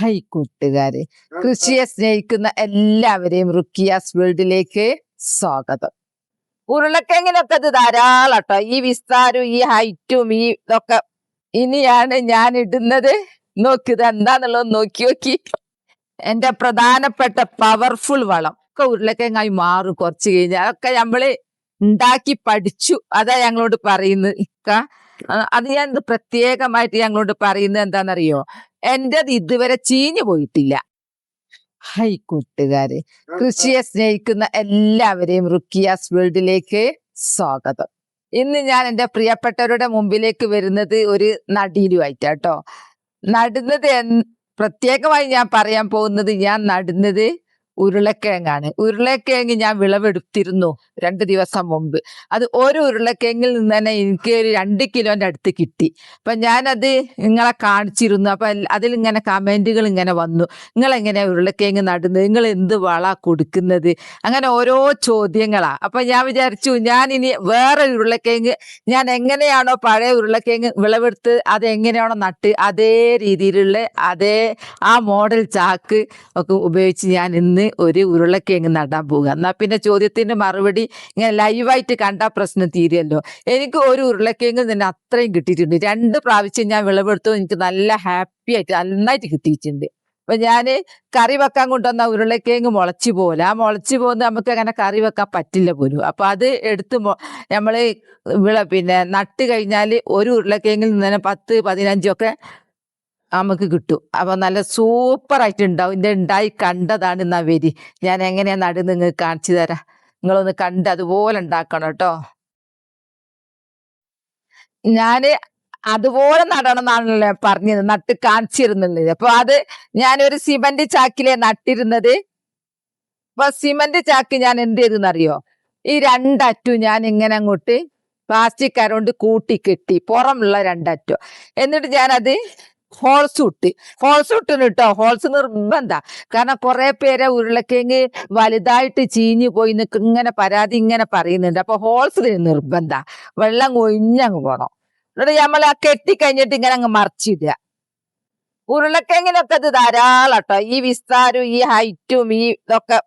High കൂട്ടുകാരെ കൃഷിയെ സ്നേഹിക്കുന്ന എല്ലാവരെയും റുക്കിയാസ് വേൾഡിലേക്ക് സ്വാഗതം. ഉരുളക്കിഴങ്ങിനൊക്കെ ഇത് ധാരാളട്ടോ. ഈ വിസ്താരവും ഈ ഹൈറ്റും ഈ ഇതൊക്കെ ഇനിയാണ് ഞാൻ ഇടുന്നത്. നോക്കിയത് എന്താന്നുള്ളത് നോക്കി നോക്കി. എന്റെ പ്രധാനപ്പെട്ട പവർഫുൾ വളം. ഒക്കെ ഉരുളക്കിഴങ്ങായി മാറും കുറച്ച് കഴിഞ്ഞാൽ അതൊക്കെ നമ്മൾ ഉണ്ടാക്കി പഠിച്ചു. അതാ ഞങ്ങളോട് പറയുന്നത്. അത് ഞാൻ പ്രത്യേകമായിട്ട് ഞങ്ങളോട് പറയുന്നത് എന്താണെന്നറിയോ എന്റേത് ഇതുവരെ ചീഞ്ഞു പോയിട്ടില്ല. ഹൈ കൂട്ടുകാരെ കൃഷിയെ സ്നേഹിക്കുന്ന എല്ലാവരെയും റുക്കിയാസ് വേൾഡിലേക്ക് സ്വാഗതം. ഇന്ന് ഞാൻ എന്റെ പ്രിയപ്പെട്ടവരുടെ മുമ്പിലേക്ക് വരുന്നത് ഒരു നടീലുമായിട്ടാട്ടോ. നടുന്നത് എൻ- പ്രത്യേകമായി ഞാൻ പറയാൻ പോകുന്നത് ഞാൻ നടുന്നത് ഉരുളക്കിഴങ്ങാണ്. ഉരുളക്കിഴങ്ങ് ഞാൻ വിളവെടുത്തിരുന്നു രണ്ട് ദിവസം മുമ്പ്. അത് ഒരു ഉരുളക്കിഴങ്ങിൽ നിന്ന് തന്നെ എനിക്ക് ഒരു രണ്ട് കിലോന്റെ അടുത്ത് കിട്ടി. അപ്പം ഞാനത് നിങ്ങളെ കാണിച്ചിരുന്നു. അപ്പം അതിലിങ്ങനെ കമന്റുകൾ ഇങ്ങനെ വന്നു. നിങ്ങൾ എങ്ങനെയാ ഉരുളക്കിഴങ്ങ് നടുന്നത്? നിങ്ങൾ എന്ത് വള കൊടുക്കുന്നത്? അങ്ങനെ ഓരോ ചോദ്യങ്ങളാണ് അപ്പം ഞാൻ വിചാരിച്ചു ഞാൻ ഇനി വേറെ ഉരുളക്കിഴങ്ങ് ഞാൻ എങ്ങനെയാണോ പഴയ ഉരുളക്കിഴങ്ങ് വിളവെടുത്ത് അത് എങ്ങനെയാണോ നട്ട് അതേ രീതിയിലുള്ള അതേ ആ മോഡൽ ചാക്ക് ഒക്കെ ഉപയോഗിച്ച് ഞാൻ ഇന്ന് ഒരു ഉരുളക്കിഴങ്ങ് നടാൻ പോവുക. എന്നാ പിന്നെ ചോദ്യത്തിന്റെ മറുപടി ഇങ്ങനെ ലൈവായിട്ട് കണ്ടാ പ്രശ്നം തീരുമല്ലോ എനിക്ക് ഒരു ഉരുളക്കിഴങ്ങ് തന്നെ അത്രയും കിട്ടിയിട്ടുണ്ട്. രണ്ട് പ്രാവശ്യം ഞാൻ വിളവെടുത്തു. എനിക്ക് നല്ല ഹാപ്പി ആയിട്ട് നന്നായിട്ട് കിട്ടിയിട്ടുണ്ട്. അപ്പൊ ഞാൻ കറി വെക്കാൻ കൊണ്ടുവന്ന ഉരുളക്കിഴങ്ങ് മുളച്ചു പോലെ ആ മുളച്ചു പോകുന്നത് നമുക്ക് അങ്ങനെ കറി വെക്കാൻ പറ്റില്ല പോലും. അപ്പൊ അത് എടുത്ത് നമ്മൾ വിള പിന്നെ നട്ട് കഴിഞ്ഞാൽ ഒരു ഉരുളക്കിഴങ്ങിൽ നിന്ന് തന്നെ പത്ത് പതിനഞ്ചൊക്കെ നമുക്ക് കിട്ടും. അപ്പൊ നല്ല സൂപ്പർ ആയിട്ട് ഉണ്ടാവും. ഇത് ഉണ്ടായി കണ്ടതാണ് എന്നാ വരി. ഞാൻ എങ്ങനെയാ നടു നിങ്ങൾക്ക് കാണിച്ചു തരാം. നിങ്ങളൊന്ന് കണ്ട് അതുപോലെ ഉണ്ടാക്കണം കേട്ടോ. ഞാൻ അതുപോലെ നടണം എന്നാണല്ലോ ഞാൻ പറഞ്ഞത് നട്ട് കാണിച്ചിരുന്നത് അപ്പൊ അത് ഞാനൊരു സിമന്റ് ചാക്കിലെ നട്ടിരുന്നത്. അപ്പൊ സിമന്റ് ചാക്ക് ഞാൻ എന്ത് ചെയ്തെന്നറിയോ? ഈ രണ്ടറ്റു ഞാൻ ഇങ്ങനെ അങ്ങോട്ട് പ്ലാസ്റ്റിക് കരോണ്ട് കൂട്ടി കെട്ടി. പുറമുള്ള രണ്ടറ്റോ. എന്നിട്ട് ഞാനത് ഹോൾസ് ഇട്ട് ഹോൾസ് ഇട്ടിന് കേട്ടോ ഹോൾസ് നിർബന്ധ കാരണം കുറെ പേരെ ഉരുളക്കിഴങ്ങ് വലുതായിട്ട് ചീഞ്ഞു പോയി നിക്ക് ഇങ്ങനെ പരാതി ഇങ്ങനെ പറയുന്നുണ്ട്. അപ്പൊ ഹോൾസ് നിർബന്ധ. വെള്ളം കൊഴിഞ്ഞങ്ങ് പോണം. എന്നിട്ട് നമ്മൾ ആ കെട്ടി കഴിഞ്ഞിട്ട് ഇങ്ങനെ അങ്ങ് മറിച്ചിടുക. ഉരുളക്കിഴങ്ങിനൊക്കെ ഇത് ധാരാളട്ടോ ഈ വിസ്താരവും ഈ ഹൈറ്റും ഈ ഇതൊക്കെ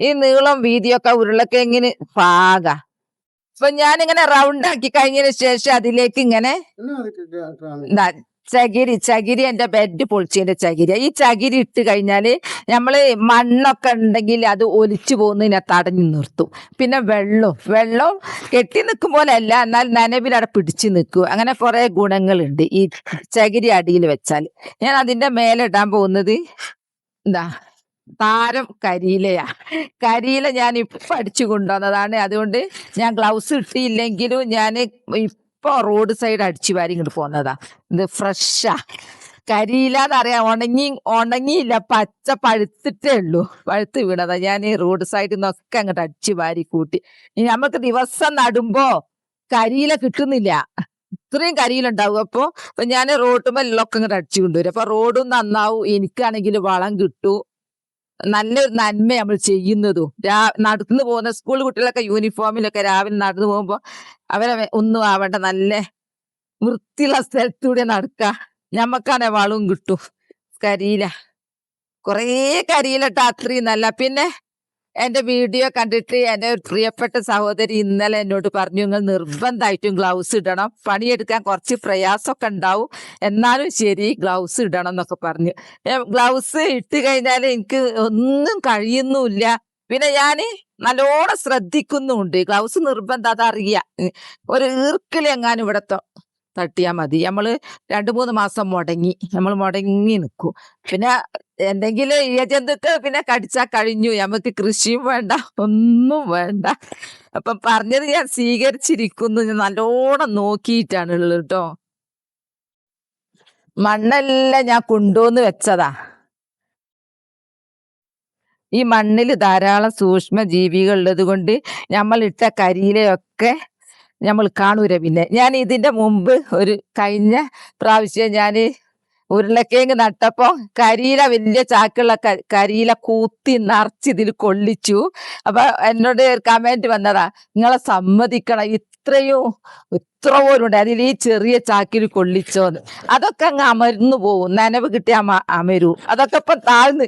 ഈ നീളം വീതിയൊക്കെ ഉരുളക്കിഴങ്ങിന് പാക. അപ്പൊ ഇങ്ങനെ റൗണ്ട് ആക്കി കഴിഞ്ഞതിന് ശേഷം അതിലേക്ക് ഇങ്ങനെ ചകിരി ചകിരി എന്റെ ബെഡ് പൊളിച്ചതിന്റെ ചകിരി. ഈ ചകിരി ഇട്ട് കഴിഞ്ഞാൽ നമ്മൾ മണ്ണൊക്കെ ഉണ്ടെങ്കിൽ അത് ഒലിച്ചു പോകുന്നതിനെ തടഞ്ഞു നിർത്തും. പിന്നെ വെള്ളം വെള്ളം കെട്ടി നിൽക്കും പോലെ അല്ല എന്നാൽ നനവിൽ അവിടെ പിടിച്ചു നിൽക്കും. അങ്ങനെ കുറെ ഗുണങ്ങളുണ്ട് ഈ ചകിരി അടിയിൽ വെച്ചാൽ ഞാൻ അതിന്റെ മേലെ ഇടാൻ പോകുന്നത് എന്താ താരം കരിയിലയാ. കരിയില ഞാൻ ഇപ്പൊ അടിച്ചു കൊണ്ടുവന്നതാണ്. അതുകൊണ്ട് ഞാൻ ഗ്ലൗസ് ഇട്ടിയില്ലെങ്കിലും ഞാൻ ഇപ്പൊ റോഡ് സൈഡ് അടിച്ചു വാരി ഇങ്ങോട്ട് പോന്നതാ. ഇത് ഫ്രഷാ. കരിയില എന്നറിയാം ഉണങ്ങി ഉണങ്ങിയില്ല. പച്ച പഴുത്തിട്ടേ ഉള്ളൂ. പഴുത്ത് വീണതാ. ഞാൻ ഈ റോഡ് സൈഡിൽ നിന്നൊക്കെ അങ്ങോട്ട് അടിച്ചു വാരി കൂട്ടി. ഇനി നമുക്ക് ദിവസം നടുമ്പോ കരിയില കിട്ടുന്നില്ല. ഇത്രയും കരിയിലുണ്ടാവും അപ്പൊ ഞാൻ ഞാൻ മെല്ലൊക്കെ ഇങ്ങോട്ട് അടിച്ചു കൊണ്ടുവരും. അപ്പൊ റോഡും നന്നാവും. എനിക്കാണെങ്കിൽ വളം കിട്ടും. നല്ലൊരു നന്മ നമ്മൾ ചെയ്യുന്നതും. രാ നടന്നു പോകുന്ന സ്കൂൾ കുട്ടികളൊക്കെ യൂണിഫോമിലൊക്കെ രാവിലെ നടന്നു പോകുമ്പോൾ അവരെ ഒന്നും ആവേണ്ട നല്ല വൃത്തിയുള്ള സ്ഥലത്തൂടെ നടക്കുക ഞമ്മക്കാണെ വളവും കിട്ടും. കരിയില. കുറേ കരിയിലിട്ട അത്രയും നല്ല. പിന്നെ എന്റെ വീഡിയോ കണ്ടിട്ട് എന്റെ പ്രിയപ്പെട്ട സഹോദരി ഇന്നലെ എന്നോട് പറഞ്ഞു നിങ്ങൾ നിർബന്ധമായിട്ടും ഗ്ലൗസ് ഇടണം. പണിയെടുക്കാൻ കുറച്ച് പ്രയാസമൊക്കെ ഉണ്ടാവും. എന്നാലും ശരി ഗ്ലൗസ് ഇടണം എന്നൊക്കെ പറഞ്ഞു. ഗ്ലൗസ് ഇട്ട് കഴിഞ്ഞാൽ എനിക്ക് ഒന്നും കഴിയുന്നുമില്ല. പിന്നെ ഞാൻ നല്ലോണം ശ്രദ്ധിക്കുന്നുണ്ട് ഗ്ലൗസ് നിർബന്ധം അതറിയാം. ഒരു ഈർക്കിളി എങ്ങാനും ഇവിടെ തൊ- തട്ടിയാ മതി. നമ്മൾ രണ്ടു മൂന്ന് മാസം മുടങ്ങി. നമ്മൾ മുടങ്ങി നിൽക്കും പിന്നെ എന്തെങ്കിലും ഇഴജന്തുക്കൾ പിന്നെ കടിച്ചാൽ കഴിഞ്ഞു. നമുക്ക് കൃഷിയും വേണ്ട ഒന്നും വേണ്ട. അപ്പൊ പറഞ്ഞത് ഞാൻ സ്വീകരിച്ചിരിക്കുന്നു. ഞാൻ നല്ലോണം നോക്കിയിട്ടാണ് ഉള്ളത് കേട്ടോ. മണ്ണെല്ലാം ഞാൻ കൊണ്ടുവന്ന് വെച്ചതാ. ഈ മണ്ണിൽ ധാരാളം സൂക്ഷ്മ ജീവികൾ ഉള്ളത് കൊണ്ട് നമ്മൾ ഇട്ട കരിയിലയൊക്കെ നമ്മൾ കാണൂര പിന്നെ. ഞാൻ ഇതിന്റെ മുമ്പ് ഒരു കഴിഞ്ഞ പ്രാവശ്യം ഞാൻ ഉരുളക്കിഴങ്ങ് നട്ടപ്പോ കരിയില വലിയ ചാക്കുള്ള കരിയില കൂത്തി നിറച്ച് ഇതിൽ കൊള്ളിച്ചു. അപ്പൊ എന്നോട് കമന്റ് വന്നതാ നിങ്ങളെ സമ്മതിക്കണം ഇത്രയും ഇത്ര പോലുണ്ട് അതിൽ ഈ ചെറിയ ചാക്കിൽ കൊള്ളിച്ചോന്ന്. അതൊക്കെ അങ്ങ് അമരുന്നു പോവും നനവ് കിട്ടിയ അമ അമരൂ. അതൊക്കെ ഇപ്പൊ താഴ്ന്ന്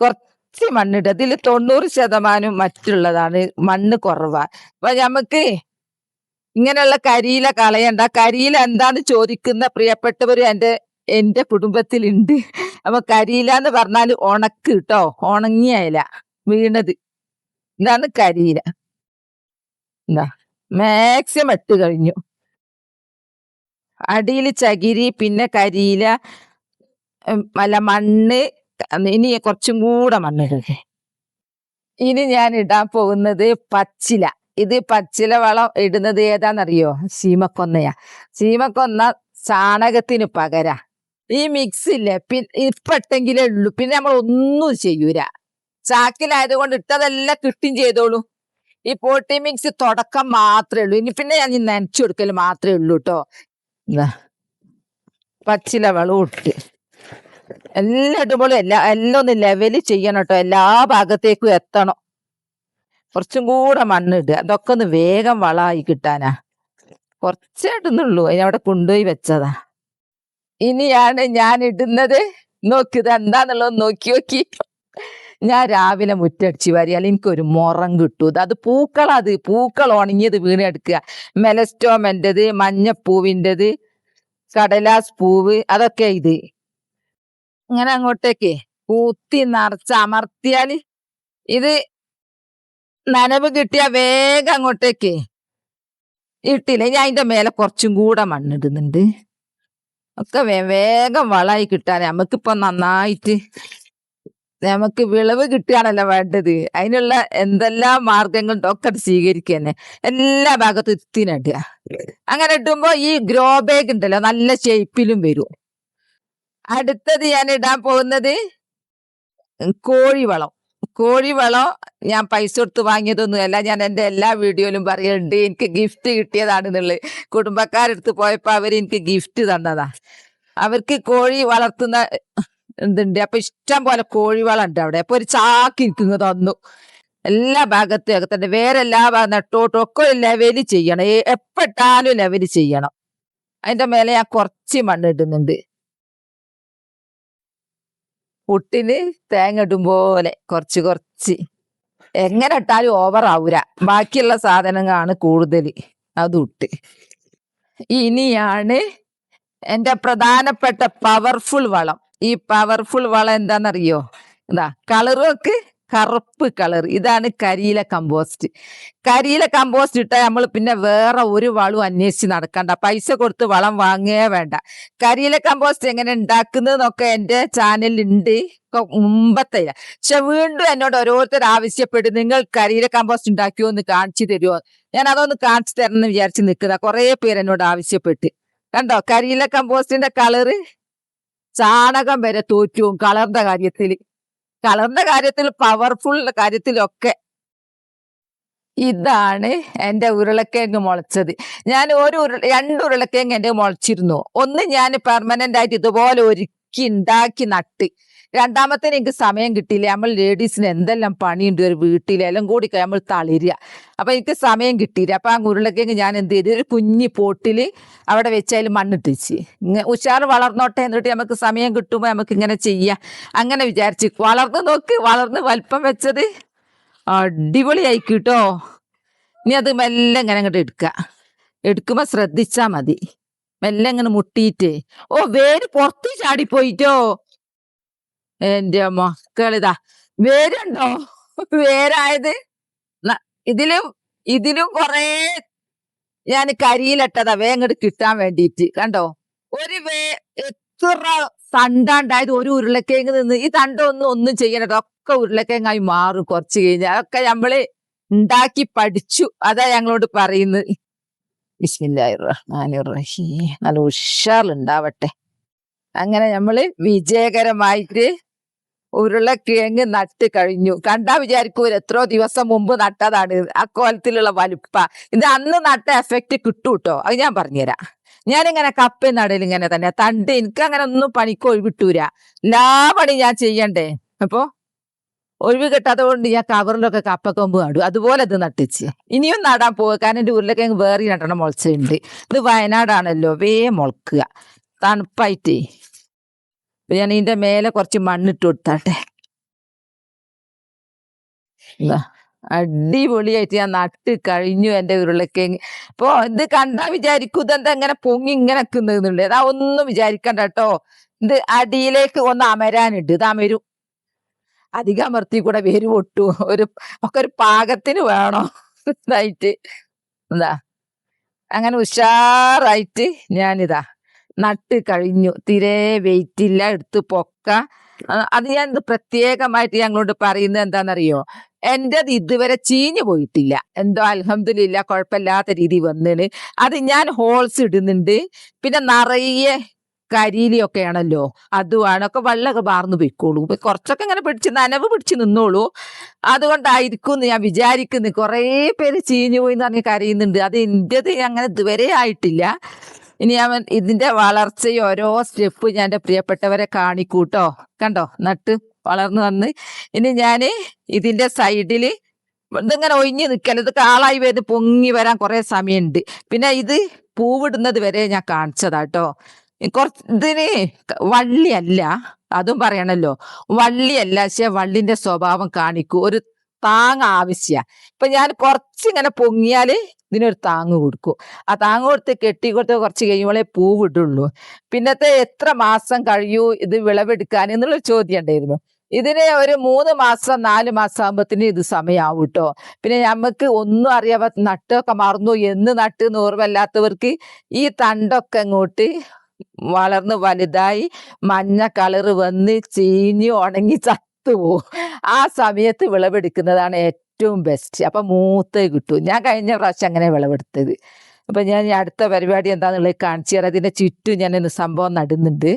കുറച്ച് മണ്ണിട്ട് അതിൽ തൊണ്ണൂറ് ശതമാനം മറ്റുള്ളതാണ് മണ്ണ് കുറവാ. അപ്പൊ നമുക്ക് ഇങ്ങനെയുള്ള കരിയില കളയണ്ട. കരിയില എന്താന്ന് ചോദിക്കുന്ന പ്രിയപ്പെട്ടവര് എന്റെ എന്റെ കുടുംബത്തിലുണ്ട്. അപ്പൊ കരിയില എന്ന് പറഞ്ഞാൽ ഉണക്ക് കേട്ടോ ഉണങ്ങിയ ഇല വീണത്. ഇതാണ് കരിയില. എന്താ മാക്സിമം ഇട്ട് കഴിഞ്ഞു. അടിയിൽ ചകിരി പിന്നെ കരിയില അല്ല മണ്ണ് ഇനി കുറച്ചും കൂടെ മണ്ണിടേ ഇനി ഞാൻ ഇടാൻ പോകുന്നത് പച്ചില. ഇത് പച്ചില വളം ഇടുന്നത് ഏതാന്നറിയോ? സീമക്കൊന്നയാ സീമക്കൊന്ന ചാണകത്തിന് പകര. ഈ മിക്സ് ഇല്ലേ പിന്നെ ഇപ്പട്ടെങ്കിലേ ഉള്ളൂ. പിന്നെ നമ്മൾ ഒന്നും ചെയ്യൂല. ചാക്കിലായത് കൊണ്ട് ഇട്ടതെല്ലാം കിട്ടും ചെയ്തോളൂ. ഈ പോട്ടി മിക്സ് തുടക്കം മാത്രമേ ഉള്ളൂ. ഇനി പിന്നെ ഞാൻ നനച്ചു കൊടുക്കൽ മാത്രമേ ഉള്ളൂ കേട്ടോ പച്ചില വളം ഇട്ട്. എല്ലാം ഇടുമ്പോഴും എല്ലാ എല്ലാം ഒന്ന് ലെവൽ ചെയ്യണം കേട്ടോ എല്ലാ ഭാഗത്തേക്കും എത്തണം. കുറച്ചും കൂടെ മണ്ണിടുക. അതൊക്കെ ഒന്ന് വേഗം വളമായി കിട്ടാനാ. കുറച്ചായിട്ടൊന്നുള്ളൂ അതിനവിടെ കൊണ്ടുപോയി വെച്ചതാ. ഇനിയാണ് ഞാൻ ഇടുന്നത്. നോക്കിയത് എന്താന്നുള്ളത് നോക്കി നോക്കി. ഞാൻ രാവിലെ മുറ്റടിച്ച് വാരിയാൽ എനിക്കൊരു മുറം കിട്ടൂ. അത് പൂക്കളത് പൂക്കൾ ഉണങ്ങിയത് വീണെടുക്കുക മെലസ്റ്റോമന്റെത് മഞ്ഞപ്പൂവിന്റെത് കടലാസ് പൂവ് അതൊക്കെ ഇത്. ഇങ്ങനെ അങ്ങോട്ടേക്ക്. കൂത്തി നിറച്ച് അമർത്തിയാൽ ഇത് നനവ് കിട്ടിയ വേഗം അങ്ങോട്ടേക്ക്. ഇട്ടില്ല? ഞാൻ അതിന്റെ മേലെ കുറച്ചും കൂടെ മണ്ണിടുന്നുണ്ട്. ഒക്കെ വേഗം വളമായി കിട്ടാൻ നമുക്കിപ്പോ നന്നായിട്ട് നമുക്ക് വിളവ് കിട്ടുകയാണല്ലോ വേണ്ടത്. അതിനുള്ള എന്തെല്ലാം മാർഗങ്ങളും ഒക്കെ സ്വീകരിക്കുക തന്നെ എല്ലാ ഭാഗത്തും ഇത്തിനിടുക അങ്ങനെ ഇടുമ്പോ ഈ ഗ്രോ ബാഗ് ഉണ്ടല്ലോ നല്ല ഷേപ്പിലും വരും. അടുത്തത് ഞാൻ ഇടാൻ പോകുന്നത് കോഴിവളം. കോഴിവളം ഞാൻ പൈസ കൊടുത്ത് വാങ്ങിയതൊന്നുമല്ല. ഞാൻ എന്റെ എല്ലാ വീഡിയോയിലും പറയുന്നുണ്ട് എനിക്ക് ഗിഫ്റ്റ് കിട്ടിയതാണെന്നുള്ളത്. കുടുംബക്കാരെടുത്ത് പോയപ്പോൾ അവർ എനിക്ക് ഗിഫ്റ്റ് തന്നതാ. അവർക്ക് കോഴി വളർത്തുന്ന എന്തുണ്ട്? അപ്പൊ ഇഷ്ടം പോലെ കോഴിവളം ഉണ്ട് അവിടെ. അപ്പൊ ഒരു ചാക്ക് എനിക്ക് തന്നു. എല്ലാ ഭാഗത്തും ഒക്കെ തന്നെ. വേറെ എല്ലാ ഭാഗം നട്ടോട്ടും ഒക്കെ ലെവൽ ചെയ്യണം. എപ്പോട്ടാലും ലെവൽ ചെയ്യണം. അതിന്റെ മേലെ ഞാൻ കുറച്ച് മണ്ണ് ഇടുന്നുണ്ട്. പുട്ടിന് തേങ്ങ ഇടും പോലെ കുറച്ച് കുറച്ച്. എങ്ങനെ ഇട്ടാലും ഓവർ ആവൂല. ബാക്കിയുള്ള സാധനങ്ങളാണ് കൂടുതൽ. അതുട്ട് ഇനിയാണ് എന്റെ പ്രധാനപ്പെട്ട പവർഫുൾ വളം. ഈ പവർഫുൾ വളം എന്താണെന്നറിയോ? ഇതാ കളറൊക്കെ കറുപ്പ് കളർ. ഇതാണ് കരിയില കമ്പോസ്റ്റ്. കരിയില കമ്പോസ്റ്റ് ഇട്ടാൽ നമ്മൾ പിന്നെ വേറെ ഒരു വളവും അന്വേഷിച്ച് നടക്കണ്ട. പൈസ കൊടുത്ത് വളം വാങ്ങുകയേ വേണ്ട. കരിയില കമ്പോസ്റ്റ് എങ്ങനെ ഉണ്ടാക്കുന്നതെന്നൊക്കെ എന്റെ ചാനലിലുണ്ട്. ഒക്കെ മുമ്പത്തെ പക്ഷെ വീണ്ടും എന്നോട് ഓരോരുത്തർ ആവശ്യപ്പെട്ട് നിങ്ങൾ കരിയില കമ്പോസ്റ്റ് ഉണ്ടാക്കിയോ എന്ന് കാണിച്ചു തരുമോ ഞാൻ അതൊന്ന് കാണിച്ചു തരണം എന്ന് വിചാരിച്ച് നിൽക്കുന്ന. കുറേ പേര് എന്നോട് ആവശ്യപ്പെട്ട്. കണ്ടോ? കരിയില കമ്പോസ്റ്റിന്റെ കളറ് ചാണകം വരെ തോറ്റും കളറിന്റെ കാര്യത്തിൽ കളറിന്റെ കാര്യത്തിൽ പവർഫുൾ കാര്യത്തിലൊക്കെ ഇതാണ് എന്റെ ഉരുളക്കിഴങ്ങ് മുളച്ചത്. ഞാൻ ഒരു ഉരുള രണ്ട് ഉരുളക്കിഴങ്ങ് എന്റെ മുളച്ചിരുന്നു. ഒന്ന് ഞാൻ പെർമനന്റ് ആയിട്ട് ഇതുപോലെ ഒരുക്കി ഉണ്ടാക്കി നട്ട്. രണ്ടാമത്തേന് എനിക്ക് സമയം കിട്ടിയില്ല. നമ്മൾ ലേഡീസിന് എന്തെല്ലാം പണിയുണ്ട് ഒരു വീട്ടിൽ എല്ലാം കൂടി നമ്മൾ തളിരുക. അപ്പൊ എനിക്ക് സമയം കിട്ടിയില്ല. അപ്പൊ ആ ഉരുളക്കിഴങ്ങ് ഞാൻ എന്ത് ചെയ്തു? ഒരു കുഞ്ഞി പോട്ടിൽ അവിടെ വെച്ച് അതിൽ മണ്ണിട്ടിച്ച്. ഇങ്ങനെ ഉഷാറ് വളർന്നോട്ടെ എന്നിട്ട് നമുക്ക് സമയം കിട്ടുമ്പോൾ നമുക്ക് ഇങ്ങനെ ചെയ്യാം. അങ്ങനെ വിചാരിച്ച്. വളർന്ന് നോക്ക്. വളർന്ന് വലിപ്പം വെച്ചത് അടിപൊളിയായി കിട്ടോ. ഇനി അത് മെല്ലെ ഇങ്ങനെ അങ്ങോട്ട് എടുക്കുക എടുക്കുമ്പോ ശ്രദ്ധിച്ചാ മതി. മെല്ലെ ഇങ്ങനെ മുട്ടിയിട്ട് ഓ വേര് പുറത്ത് ചാടിപ്പോയിട്ടോ. എന്റെ മക്കളിതാ വേരുണ്ടോ വേരായത് ഇതിലും ഇതിലും കൊറേ ഞാൻ കരിയിലിട്ടതാ വേങ്ങട് കിട്ടാൻ വേണ്ടിയിട്ട് കണ്ടോ? ഒരു വേ എത്ര തണ്ടാണ്ടായത് ഒരു ഉരുളക്കിഴങ്ങ് നിന്ന് ഈ തണ്ടൊന്നും ഒന്നും ചെയ്യണത് ഒക്കെ ഉരുളക്കിഴങ്ങായി മാറും കുറച്ച് കഴിഞ്ഞാൽ അതൊക്കെ നമ്മൾ ഉണ്ടാക്കി പഠിച്ചു അതാ ഞങ്ങളോട് പറയുന്നത്. ബിസ്മില്ലാഹിർ റഹ്മാനിർ റഹീം നല്ല ഉഷാറിലുണ്ടാവട്ടെ. അങ്ങനെ നമ്മൾ വിജയകരമായിട്ട് ഉരുളക്കിഴങ്ങ് നട്ട് കഴിഞ്ഞു. കണ്ടാ വിചാരിക്കൂല എത്രയോ ദിവസം മുമ്പ് നട്ടതാണ്. ആ കോലത്തിലുള്ള വലുപ്പ. ഇത് അന്ന് നട്ട എഫക്റ്റ് കിട്ടും കേട്ടോ അത് ഞാൻ പറഞ്ഞുതരാം. ഞാനിങ്ങനെ കപ്പ നടയിൽ ഇങ്ങനെ തന്നെ തണ്ട് എനിക്ക് അങ്ങനെ ഒന്നും പണിക്ക് ഒഴിവിട്ടൂര എല്ലാ പണി ഞാൻ ചെയ്യണ്ടേ? അപ്പോ ഒഴിവ് കിട്ടാത്തത് കൊണ്ട് ഞാൻ കവറിലൊക്കെ കപ്പക്കൊമ്പ് നടും. അതുപോലെ ഇത് നട്ടിച്ച്. ഇനിയും നടാൻ പോവുക. കാരണം എന്റെ ഉരുളക്കിഴങ്ങ് വേറെ രണ്ടെണ്ണം മുളച്ചുണ്ട് ഇത് വയനാടാണല്ലോ. വേ മുളക്കുക. തണുപ്പായിട്ടേ. ഞാൻ ഇതിന്റെ മേലെ കുറച്ച് മണ്ണിട്ട് കൊടുത്താട്ടെ. അടിപൊളിയായിട്ട് ഞാൻ നട്ട് കഴിഞ്ഞു എന്റെ ഉരുളക്കിഴങ്ങ്. അപ്പൊ ഇത് കണ്ടാ വിചാരിക്കും ഇതെന്താ ഇങ്ങനെ പൊങ്ങി ഇങ്ങനെ നിൽക്കുന്നുണ്ട് അതാ ഒന്നും വിചാരിക്കണ്ട കേട്ടോ. ഇത് അടിയിലേക്ക് ഒന്ന് അമരാനുണ്ട്. ഇത് അമരും അധികം അമർത്തി കൂടെ വേര് പൊട്ടു. ഒരു ഒക്കെ ഒരു പാകത്തിന് വേണം. ഇതായിട്ട്. എന്താ അങ്ങനെ ഉഷാറായിട്ട് ഞാനിതാ നട്ട് കഴിഞ്ഞു. തീരെ വെയിറ്റ് ഇല്ല എടുത്ത് പൊക്ക. അത് ഞാൻ പ്രത്യേകമായിട്ട് ഞങ്ങളോട് പറയുന്നത് എന്താണെന്നറിയോ എന്റെത് ഇതുവരെ ചീഞ്ഞു പോയിട്ടില്ല. എന്തോ അലഹമില്ല കുഴപ്പമില്ലാത്ത രീതി വന്നിന്. അത് ഞാൻ ഹോൾസ് ഇടുന്നുണ്ട്. പിന്നെ നിറയെ കരിയിലൊക്കെ ആണല്ലോ അതുമാണ്. ഒക്കെ വെള്ളമൊക്കെ വാർന്നു പോയിക്കോളൂ. കുറച്ചൊക്കെ ഇങ്ങനെ പിടിച്ച് നനവ് പിടിച്ച് നിന്നോളൂ. അതുകൊണ്ടായിരിക്കും എന്ന് ഞാൻ വിചാരിക്കുന്നു. കുറേ പേര് ചീഞ്ഞു പോയി എന്ന് പറഞ്ഞ് കരയുന്നുണ്ട്. അത് എന്റെത് അങ്ങനെ ഇതുവരെ ആയിട്ടില്ല. ഇനി അവൻ ഇതിന്റെ വളർച്ച ഓരോ സ്റ്റെപ്പ് ഞാൻ എന്റെ പ്രിയപ്പെട്ടവരെ കാണിക്കൂട്ടോ. കണ്ടോ? നട്ട് വളർന്നു വന്ന്. ഇനി ഞാൻ ഇതിന്റെ സൈഡിൽ ഇതിങ്ങനെ ഒഴിഞ്ഞു നിൽക്കല്ല ഇത് കാളായി വരുന്ന പൊങ്ങി വരാൻ കുറെ സമയമുണ്ട് പിന്നെ ഇത് പൂവിടുന്നത് വരെ ഞാൻ കാണിച്ചതാട്ടോ. കുറച്ച് ഇതിന് വള്ളിയല്ല അതും പറയണല്ലോ. വള്ളിയല്ല പക്ഷെ വള്ളിന്റെ സ്വഭാവം കാണിക്കൂ. ഒരു താങ് ആവശ്യമാണ് ഇപ്പൊ ഞാൻ കുറച്ചിങ്ങനെ പൊങ്ങിയാൽ ഇതിനൊരു താങ്ങ് കൊടുക്കും. ആ താങ്ങ് കൊടുത്ത് കെട്ടി കൊടുത്ത് കുറച്ച് കഴിയുമ്പോഴേ പൂവിടുള്ളൂ പിന്നത്തെ എത്ര മാസം കഴിയൂ ഇത് വിളവെടുക്കാൻ എന്നുള്ളൊരു ചോദ്യം ഉണ്ടായിരുന്നു. ഇതിന് ഒരു മൂന്ന് മാസം നാല് മാസം ആകുമ്പത്തിന് ഇത് സമയമാവും കേട്ടോ പിന്നെ നമുക്ക് ഒന്നും അറിയാതെ നട്ടൊക്കെ മറന്നു. എന്ന് നട്ട് നോർവല്ലാത്തവർക്ക് ഈ തണ്ടൊക്കെ അങ്ങോട്ട് വളർന്ന് വലുതായി മഞ്ഞ കളറ് വന്ന് ചീഞ്ഞ് ഉണങ്ങി ചത്തുപോകും ആ സമയത്ത് വിളവെടുക്കുന്നതാണ് ഏറ്റവും ബെസ്റ്റ് അപ്പം മൂത്ത് കിട്ടും. ഞാൻ കഴിഞ്ഞ പ്രാവശ്യം അങ്ങനെ വിളവെടുത്തത്. അപ്പം ഞാൻ അടുത്ത പരിപാടി എന്താണെന്നുള്ളത് കാണിച്ചു തരാം. അതിന്റെ ചുറ്റും ഞാൻ സംഭവം നടുന്നുണ്ട്.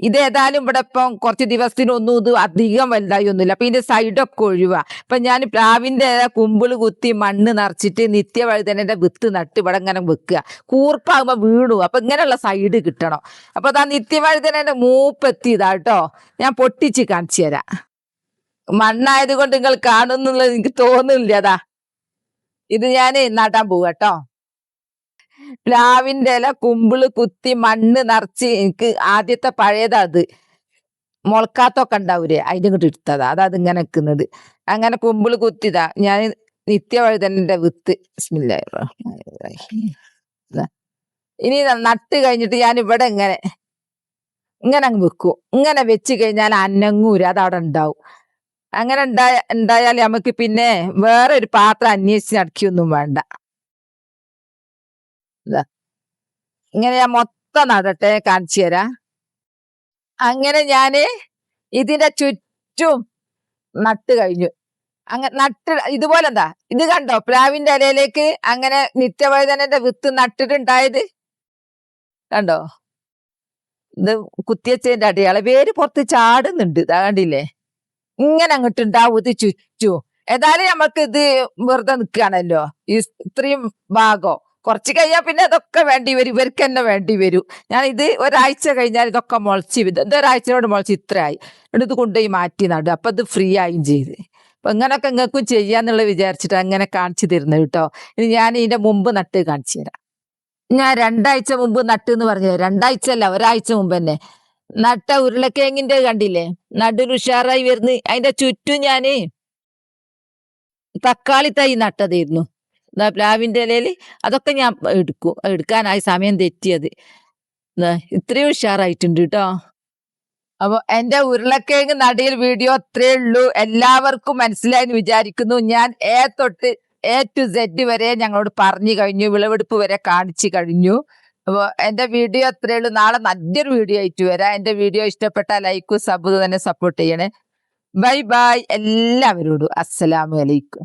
ഇത് ഏതായാലും ഇവിടെ ഇപ്പം കുറച്ച് ദിവസത്തിനൊന്നും ഇത് അധികം വലുതായി ഒന്നുമില്ല. അപ്പം ഇതിന്റെ സൈഡൊക്കെ ഒഴിവാ. അപ്പം ഞാൻ പ്ലാവിന്റെ കുമ്പിൾ കുത്തി മണ്ണ് നിറച്ചിട്ട് നിത്യവഴുതനന്റെ വിത്ത് നട്ട് ഇവിടെ ഇങ്ങനെ വെക്കുക. കൂർപ്പാകുമ്പോൾ വീണു അപ്പം ഇങ്ങനെയുള്ള സൈഡ് കിട്ടണം. അപ്പം അതാ നിത്യവഴുതനന്റെ മൂപ്പെത്തിയതാ കേട്ടോ. ഞാൻ പൊട്ടിച്ച് കാണിച്ചു തരാം. മണ്ണായത് കൊണ്ട് നിങ്ങൾ കാണുന്നുള്ളത് എനിക്ക് തോന്നുന്നില്ല അതാ ഇത് ഞാൻ നടാൻ പോവാട്ടോ പ്ലാവിന്റെ ഇല കുമ്പിൾ കുത്തി മണ്ണ് നിറച്ച് എനിക്ക് ആദ്യത്തെ പഴയതാ അത്. മുളക്കാത്തൊക്കെ ഉണ്ടാവൂലേ അതിന്റെ ഇങ്ങോട്ട് എടുത്തതാ അതാ അത് ഇങ്ങനെ നിൽക്കുന്നത്. അങ്ങനെ കുമ്പിൾ കുത്തിതാ ഞാൻ നിത്യവഴുതനന്റെ വിത്ത് ഇനി നട്ട് കഴിഞ്ഞിട്ട് ഞാൻ ഇവിടെ ഇങ്ങനെ ഇങ്ങനെ അങ്ങ് വെക്കും. ഇങ്ങനെ വെച്ച് കഴിഞ്ഞാൽ അന്നങ്ങൂര് അത് അവിടെ ഉണ്ടാവും. അങ്ങനെ ഉണ്ടായ ഉണ്ടായാൽ നമുക്ക് പിന്നെ വേറെ ഒരു പാത്രം അന്വേഷിച്ച് നടക്കിയൊന്നും വേണ്ട. ഇങ്ങനെ ഞാൻ മൊത്തം നടട്ടെ കാണിച്ചു തരാം. അങ്ങനെ ഞാൻ ഇതിന്റെ ചുറ്റും നട്ട് കഴിഞ്ഞു. അങ്ങനെ നട്ട് ഇതുപോലെ എന്താ? ഇത് കണ്ടോ? പ്ലാവിന്റെ ഇലയിലേക്ക് അങ്ങനെ നിത്യവഴുതനന്റെ വിത്ത് നട്ടിട്ടുണ്ടായത്? കണ്ടോ? ഇത് കുത്തിയച്ചതിന്റെ അടയാളം. വേര് പുറത്ത് ചാടുന്നുണ്ട്. ഇതാ കണ്ടില്ലേ? ഇങ്ങനെ അങ്ങോട്ട് ഉണ്ടാവും ഇത് ചുറ്റും. ഏതായാലും നമുക്ക് ഇത് വെറുതെ നിൽക്കുകയാണല്ലോ ഈ ഇത്രയും ഭാഗം. കുറച്ച് കഴിഞ്ഞാൽ പിന്നെ ഇതൊക്കെ വേണ്ടി വരും. ഇവർക്ക് തന്നെ വേണ്ടി വരും. ഞാൻ ഇത് ഒരാഴ്ച കഴിഞ്ഞാൽ ഇതൊക്കെ മുളച്ച് ഇത് ഒരാഴ്ചയോട് മുളച്ച് ഇത്രയായി. എന്നിട്ട് ഇത് കൊണ്ടുപോയി മാറ്റി നടും അപ്പൊ ഇത് ഫ്രീ ആയും ചെയ്ത്. അപ്പൊ ഇങ്ങനൊക്കെ നിങ്ങൾക്കും ചെയ്യാന്നുള്ളത് വിചാരിച്ചിട്ട് അങ്ങനെ കാണിച്ചു തരുന്നത് കേട്ടോ. ഇനി ഞാൻ ഇതിന്റെ മുമ്പ് നട്ട് കാണിച്ചു തരാം. ഞാൻ രണ്ടാഴ്ച മുമ്പ് നട്ട് എന്ന് പറഞ്ഞു രണ്ടാഴ്ച അല്ല ഒരാഴ്ച മുമ്പ് തന്നെ. നട്ട ഉരുളക്കിഴങ്ങിന്റെ കണ്ടില്ലേ? നടുവിൽ ഉഷാറായി വരുന്ന്. അതിന്റെ ചുറ്റും ഞാൻ തക്കാളി തൈ നട്ടതായിരുന്നു. പ്ലാവിന്റെ ഇലയിൽ അതൊക്കെ ഞാൻ എടുക്കും. എടുക്കാനായി സമയം തെറ്റിയത്. ഇത്രയും ഉഷാറായിട്ടുണ്ട് കേട്ടോ അപ്പൊ എന്റെ ഉരുളക്കിഴങ്ങ് നടയിൽ വീഡിയോ അത്രേ ഉള്ളൂ. എല്ലാവർക്കും മനസ്സിലായെന്ന് വിചാരിക്കുന്നു. ഞാൻ എ തൊട്ട് എ ടു സെഡ് വരെ ഞങ്ങളോട് പറഞ്ഞു കഴിഞ്ഞു. വിളവെടുപ്പ് വരെ കാണിച്ചു കഴിഞ്ഞു. അപ്പൊ എന്റെ വീഡിയോ അത്രേ ഉള്ളൂ. നാളെ നല്ലൊരു വീഡിയോ ആയിട്ട് വരാം. എന്റെ വീഡിയോ ഇഷ്ടപ്പെട്ട ലൈക്കും സബ് തന്നെ സപ്പോർട്ട് ചെയ്യണേ. ബൈ ബൈ എല്ലാവരോടും അസ്സലാമു അലൈക്കും.